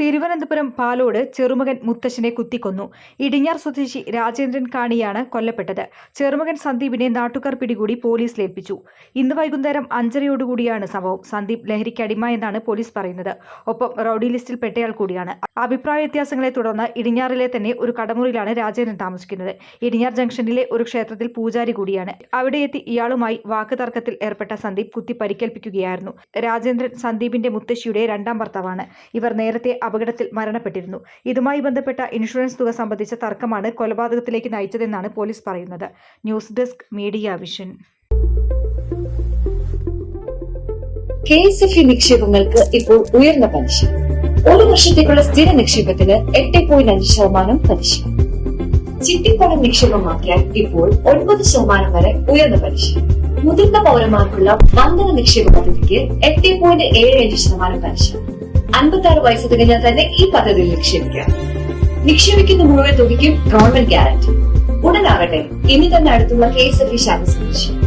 തിരുവനന്തപുരം പാലോട് ചെറുമകൻ മുത്തശ്ശനെ കുത്തിക്കൊന്നു. ഇടിഞ്ഞാർ സ്വദേശി രാജേന്ദ്രൻ കാണിയാണ് കൊല്ലപ്പെട്ടത്. ചെറുമകൻ സന്ദീപിനെ നാട്ടുകാർ പിടികൂടി പോലീസ് ഏൽപ്പിച്ചു. ഇന്ന് വൈകുന്നേരം അഞ്ചരയോടുകൂടിയാണ് സംഭവം. സന്ദീപ് ലഹരിക്ക് അടിമ എന്നാണ് പോലീസ് പറയുന്നത്. ഒപ്പം റൌഡി ലിസ്റ്റിൽ പെട്ടയാൾ കൂടിയാണ്. അഭിപ്രായ വ്യത്യാസങ്ങളെ തുടർന്ന് ഇടിഞ്ഞാറിലെ തന്നെ ഒരു കടമുറിയിലാണ് രാജേന്ദ്രൻ താമസിക്കുന്നത്. ഇടിഞ്ഞാർ ജംഗ്ഷനിലെ ഒരു ക്ഷേത്രത്തിൽ പൂജാരി കൂടിയാണ്. അവിടെ എത്തി ഇയാളുമായി വാക്കുതർക്കത്തിൽ ഏർപ്പെട്ട സന്ദീപ് കുത്തി പരിക്കേൽപ്പിക്കുകയായിരുന്നു. രാജേന്ദ്രൻ സന്ദീപിന്റെ മുത്തശ്ശിയുടെ രണ്ടാം ഭർത്താവാണ്. ഇവർ നേരത്തെ അപകടത്തിൽ മരണപ്പെട്ടിരുന്നു. ഇതുമായി ബന്ധപ്പെട്ട ഇൻഷുറൻസ് തുക സംബന്ധിച്ച തർക്കമാണ് കൊലപാതകത്തിലേക്ക് നയിച്ചതെന്നാണ് പോലീസ് പറയുന്നത്. News desk media vision. നിക്ഷേപങ്ങൾക്ക് ഇപ്പോൾ ഉയർന്ന പലിശ. ഒരു വർഷത്തേക്കുള്ള സ്ഥിര നിക്ഷേപത്തിന് എട്ട് പോയിന്റ് അഞ്ച് ശതമാനം പലിശ. ചിട്ടിപ്പണം നിക്ഷേപമാക്കിയാൽ ഇപ്പോൾ ഒൻപത് ശതമാനം വരെ ഉയർന്ന പലിശ. മുതിർന്ന പൗരന്മാർക്കുള്ള വന്ദന നിക്ഷേപ പദ്ധതിക്ക് എട്ട് പോയിന്റ് ഏഴ് അഞ്ച് ശതമാനം പലിശ. അൻപത്തി ആറ് വയസ്സ് തികഞ്ഞാൽ തന്നെ ഈ പദ്ധതിയിൽ നിക്ഷേപിക്കാം. നിക്ഷേപിക്കുന്ന മുഴുവൻ തുകയ്ക്കും ഗവൺമെന്റ് ഗ്യാരണ്ടി ഉടനാകട്ടെ ഇനി തന്നെ അടുത്തുള്ള കെ എസ് എഫ് ഇ ശാഖ സന്ദർശിക്കും